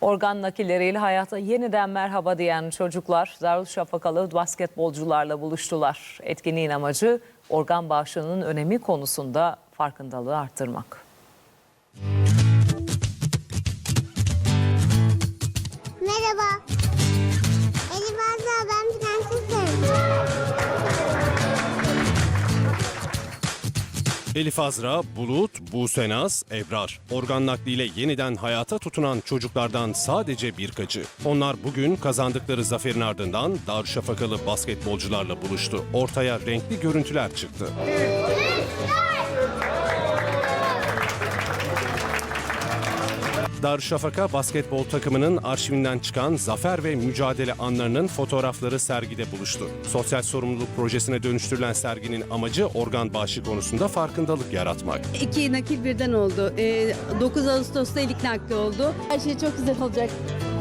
Organ nakilleriyle hayata yeniden merhaba diyen çocuklar Darüşşafakalı basketbolcularla buluştular. Etkinliğin amacı organ bağışının önemi konusunda farkındalığı arttırmak. Elif Azra, Bulut, Buse Naz, Ebrar. Organ nakliyle yeniden hayata tutunan çocuklardan sadece birkaçı. Onlar bugün kazandıkları zaferin ardından Darüşşafakalı basketbolcularla buluştu. Ortaya renkli görüntüler çıktı. Darüşşafaka basketbol takımının arşivinden çıkan zafer ve mücadele anlarının fotoğrafları sergide buluştu. Sosyal sorumluluk projesine dönüştürülen serginin amacı organ bağışı konusunda farkındalık yaratmak. İki nakil birden oldu. Ee, 9 Ağustos'ta ilk nakli oldu. Her şey çok güzel olacak.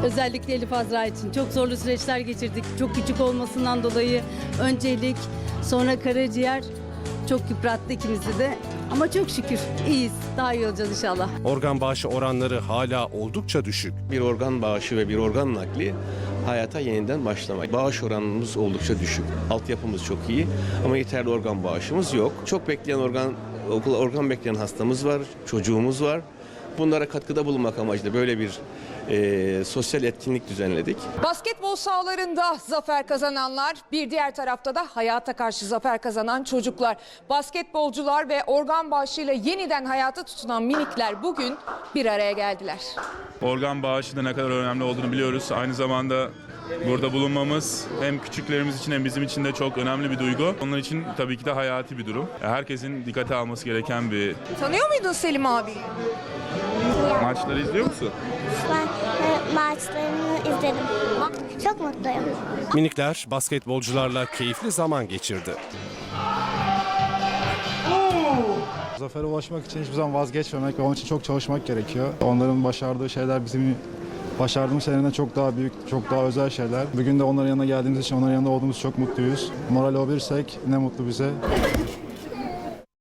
Özellikle Elif Azra için. Çok zorlu süreçler geçirdik. Çok küçük olmasından dolayı öncelik, sonra karaciğer çok yıprattı ikimizi de. Ama çok şükür iyiyiz. Daha iyi olacağız inşallah. Organ bağışı oranları hala oldukça düşük. bir organ bağışı ve bir organ nakli hayata yeniden başlamak. Bağış oranımız oldukça düşük. Altyapımız çok iyi ama yeterli organ bağışımız yok. Çok bekleyen organ okula organ bekleyen hastamız var, çocuğumuz var. Bunlara katkıda bulunmak amacıyla böyle bir e, sosyal etkinlik düzenledik. Basketbol sahalarında zafer kazananlar, bir diğer tarafta da hayata karşı zafer kazanan çocuklar. Basketbolcular ve organ bağışıyla yeniden hayata tutunan minikler bugün bir araya geldiler. organ bağışı da ne kadar önemli olduğunu biliyoruz. Aynı zamanda burada bulunmamız hem küçüklerimiz için hem bizim için de çok önemli bir duygu. Onlar için tabii ki de hayati bir durum. Herkesin dikkate alması gereken bir Tanıyor muydun Selim abi? maçları izliyor musun? Ben maçlarını izledim. Çok mutluyum. Minikler basketbolcularla keyifli zaman geçirdi. Zafere ulaşmak için hiçbir zaman vazgeçmemek ve onun için çok çalışmak gerekiyor. Onların başardığı şeyler bizim başardığımız şeylerden çok daha büyük, çok daha özel şeyler. Bugün de onların yanına geldiğimiz için, onların yanında olduğumuz çok mutluyuz. Moral olabilirsek ne mutlu bize.